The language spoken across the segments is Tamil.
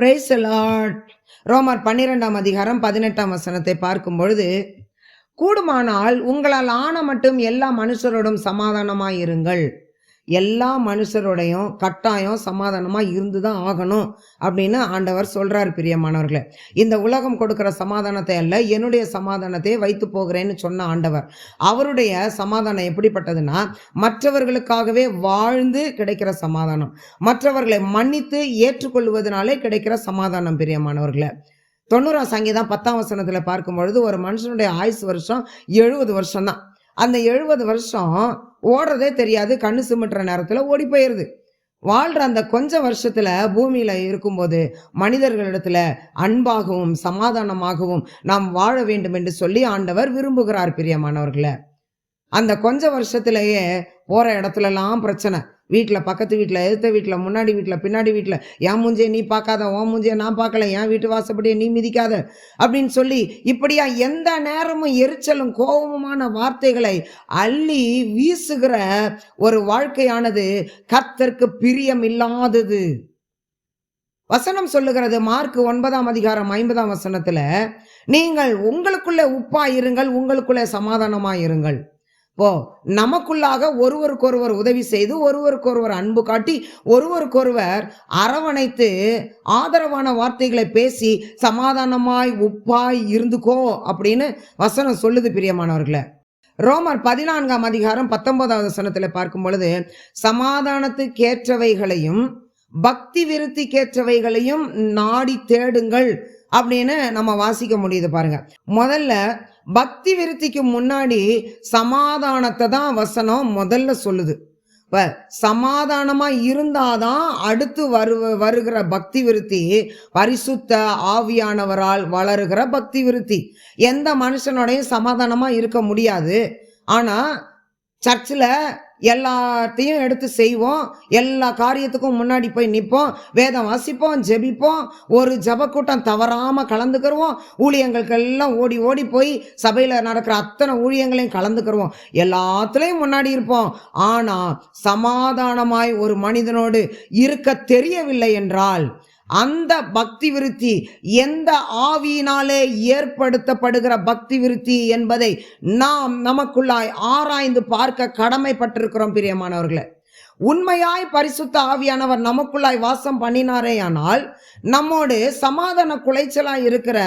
பிரைஸ் லார்ட் ரோமர் பன்னிரெண்டாம் அதிகாரம் பதினெட்டாம் வசனத்தை பார்க்கும் பொழுது கூடுமானால் உங்களால் ஆன மட்டும் எல்லா மனுஷரோடும் சமாதானமாயிருங்கள். எல்லா மனுஷரோடையும் கட்டாயம் சமாதானமாக இருந்து தான் ஆகணும் அப்படின்னு ஆண்டவர் சொல்கிறார் பிரியமானவர்களே. இந்த உலகம் கொடுக்குற சமாதானத்தை அல்ல என்னுடைய சமாதானத்தை வைத்து போகிறேன்னு சொன்ன ஆண்டவர். அவருடைய சமாதானம் எப்படிப்பட்டதுன்னா மற்றவர்களுக்காகவே வாழ்ந்து கிடைக்கிற சமாதானம். மற்றவர்களை மன்னித்து ஏற்றுக்கொள்வதனாலே கிடைக்கிற சமாதானம் பிரியமானவர்களே. தொண்ணூறாம் சங்கீதம் பத்தாம் வசனத்தில் பார்க்கும் பொழுது ஒரு மனுஷனுடைய ஆயுசு வருஷம் எழுபது வருஷம் தான் அந்த எழுபது வருஷம் ஓடுறதே தெரியாது கண்ணு சிமிட்டுற நேரத்தில் ஓடி போயிடுது வாழ்கிற அந்த கொஞ்ச வருஷத்தில் பூமியில் இருக்கும்போது மனிதர்களிடத்துல அன்பாகவும் சமாதானமாகவும் நாம் வாழ வேண்டும் என்று சொல்லி ஆண்டவர் விரும்புகிறார் பிரியமானவர்களை. அந்த கொஞ்ச வருஷத்திலேயே போகிற இடத்துலலாம் பிரச்சனை. வீட்டில் பக்கத்து வீட்டில் எதிர்த்த வீட்டில் முன்னாடி வீட்டில் பின்னாடி வீட்டில் என் மூஞ்சே நீ பார்க்காத உன் மூஞ்சே நான் பார்க்கல என் வீட்டு வாசப்படியே நீ மிதிக்காத அப்படின்னு சொல்லி இப்படியா எந்த நேரமும் எரிச்சலும் கோபமுமான வார்த்தைகளை அள்ளி வீசுகிற ஒரு வாழ்க்கையானது கத்தருக்கு பிரியம் இல்லாதது வசனம் சொல்லுகிறது மார்க் ஒன்பதாம் அதிகாரம் ஐம்பதாம் வசனத்தில் நீங்கள் உங்களுக்குள்ளே உப்பாயிருங்கள் உங்களுக்குள்ளே சமாதானமாக இருங்கள் இப்போ நமக்குள்ளாக ஒருவருக்கொருவர் உதவி செய்து ஒருவருக்கொருவர் அன்பு காட்டி ஒருவருக்கொருவர் அரவணைத்து ஆதரவான வார்த்தைகளை பேசி சமாதானமாய் உப்பாய் இருந்துக்கோ அப்படின்னு வசனம் சொல்லுது பிரியமானவர்களை. ரோமர் பதினான்காம் அதிகாரம் பத்தொன்பதாவது வசனத்தில் பார்க்கும் பொழுது சமாதானத்துக்கேற்றவைகளையும் பக்தி விருத்திக்கேற்றவைகளையும் நாடி தேடுங்கள் அப்படின்னு நம்ம வாசிக்க முடியுது பாருங்க. முதல்ல பக்தி விருத்திக்கு முன்னாடி சமாதானத்தை தான் வசனம் முதல்ல சொல்லுது. இப்போ சமாதானமாக இருந்தாதான் அடுத்து வரு வருகிற பக்தி விருத்தி பரிசுத்த ஆவியானவரால் வளருகிற பக்தி விருத்தி. எந்த மனுஷனோடையும் சமாதானமாக இருக்க முடியாது. ஆனால் சர்ச்சில் எல்லாத்தையும் எடுத்து செய்வோம். எல்லா காரியத்துக்கும் முன்னாடி போய் நிற்போம் வேதம் வாசிப்போம் ஜெபிப்போம். ஒரு ஜபக்கூட்டம் தவறாமல் கலந்துக்கிறோம் ஊழியங்களுக்கெல்லாம் ஓடி ஓடி போய் சபையில் நடக்கிற அத்தனை ஊழியங்களையும் கலந்துக்கிறோம் எல்லாத்துலேயும் முன்னாடி இருப்போம். ஆனால் சமாதானமாய் ஒரு மனிதனோடு இருக்க தெரியவில்லை என்றால் அந்த பக்தி விருத்தி எந்த ஆவியினாலே ஏற்படுத்தப்படுகிற பக்தி விருத்தி என்பதை நாம் நமக்குள்ளாய் ஆராய்ந்து பார்க்க கடமைப்பட்டிருக்கிறோம் பிரியமானவர்களே. உண்மையாய் பரிசுத்த ஆவியானவர் நமக்குள்ளாய் வாசம் பண்ணினாரே ஆனால் நம்மோடு சமாதான குலைச்சலாய் இருக்கிற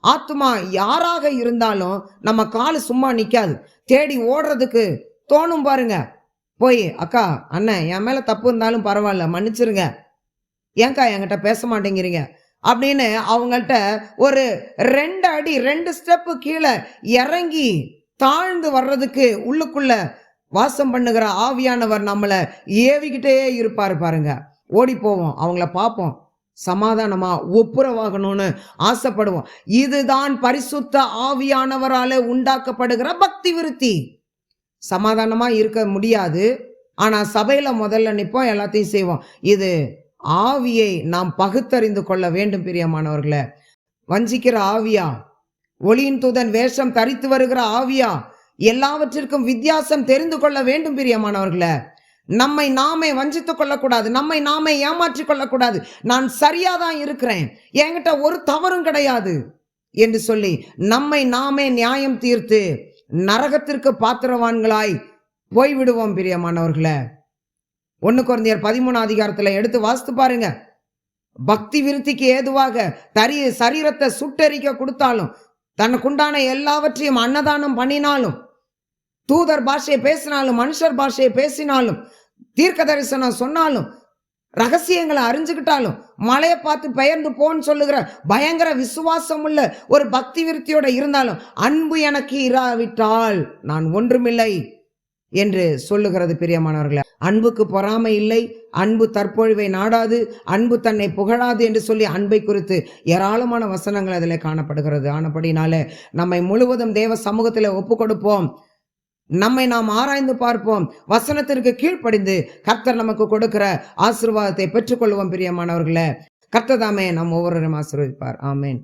ஆத்மா யாராக இருந்தாலும் நம்ம கால் சும்மா நிற்காது தேடி ஓடுறதுக்கு தோணும் பாருங்க. போய் அக்கா அண்ணன் என் மேலே தப்பு இருந்தாலும் பரவாயில்ல மன்னிச்சிருங்க. ஏங்கா என்கிட்ட பேச மாட்டேங்கிறீங்க? அப்படின்னு அவங்கள்ட்ட ஒரு ரெண்டு அடி ரெண்டு ஸ்டெப்பு கீழே இறங்கி தாழ்ந்து வர்றதுக்கு உள்ளுக்குள்ள வாசம் பண்ணுகிற ஆவியானவர் நம்மளை ஏவிக்கிட்டே இருப்பார் பாருங்க. ஓடி போவோம் அவங்கள பார்ப்போம். சமாதானமா ஒப்புரவாகணும்னு ஆசைப்படுவோம். இதுதான் பரிசுத்த ஆவியானவரால் உண்டாக்கப்படுகிற பக்தி விருத்தி. சமாதானமா இருக்க முடியாது. ஆனால் சபையில் முதல்ல நிற்போம் எல்லாத்தையும் செய்வோம். இது ஆவியை நாம் பகுத்தறிந்து கொள்ள வேண்டும் பிரியமானவர்களே. வஞ்சிக்கிற ஆவியா? ஒளியின் தூதன் வேஷம் தரித்து வருகிற ஆவியா? எல்லாவற்றிற்கும் வித்தியாசம் தெரிந்து கொள்ள வேண்டும் பிரியமானவர்களே. நம்மை நாமே வஞ்சித்துக் கொள்ளக்கூடாது நம்மை நாமே ஏமாற்றிக் கொள்ளக்கூடாது. நான் சரியா தான் இருக்கிறேன் என்கிட்ட ஒரு தவறும் கிடையாது என்று சொல்லி நம்மை நாமே நியாயம் தீர்த்து நரகத்திற்கு பாத்திரவான்களாய் போய்விடுவோம் பிரியமானவர்களே. ஒன்று குழந்தையர் பதிமூணு அதிகாரத்தில் எடுத்து வாசித்து பாருங்க. பக்தி விருத்திக்கு ஏதுவாக தரி சரீரத்தை சுட்டரிக்க கொடுத்தாலும் தனக்குண்டான எல்லாவற்றையும் அன்னதானம் பண்ணினாலும் தூதர் பாஷையை பேசினாலும் மனுஷர் பாஷையை பேசினாலும் தீர்க்க தரிசனம் சொன்னாலும் ரகசியங்களை அறிஞ்சுக்கிட்டாலும் மலையை பார்த்து பெயர்ந்து போன்னு சொல்லுகிற பயங்கர விசுவாசம் உள்ள ஒரு பக்தி விருத்தியோட இருந்தாலும் அன்பு எனக்கு இராவிட்டால் நான் ஒன்றுமில்லை என்று சொல்லுகிறது பிரியமானவர்களே. அன்புக்கு பொறாமை இல்லை அன்பு தற்பொழிவை நாடாது அன்பு தன்னை புகழாது என்று சொல்லி அன்பை குறித்து ஏராளமான வசனங்கள் அதில் காணப்படுகிறது. ஆனப்படினால நம்மை முழுவதும் தேவ சமூகத்தில் ஒப்பு கொடுப்போம் நம்மை நாம் ஆராய்ந்து பார்ப்போம். வசனத்திற்கு கீழ்ப்படிந்து கர்த்தர் நமக்கு கொடுக்கிற ஆசிர்வாதத்தை பெற்றுக்கொள்வோம் பிரியமானவர்களே. கர்த்ததாமே நம் ஒவ்வொருவரும் ஆசீர்வதிப்பார். ஆமேன்.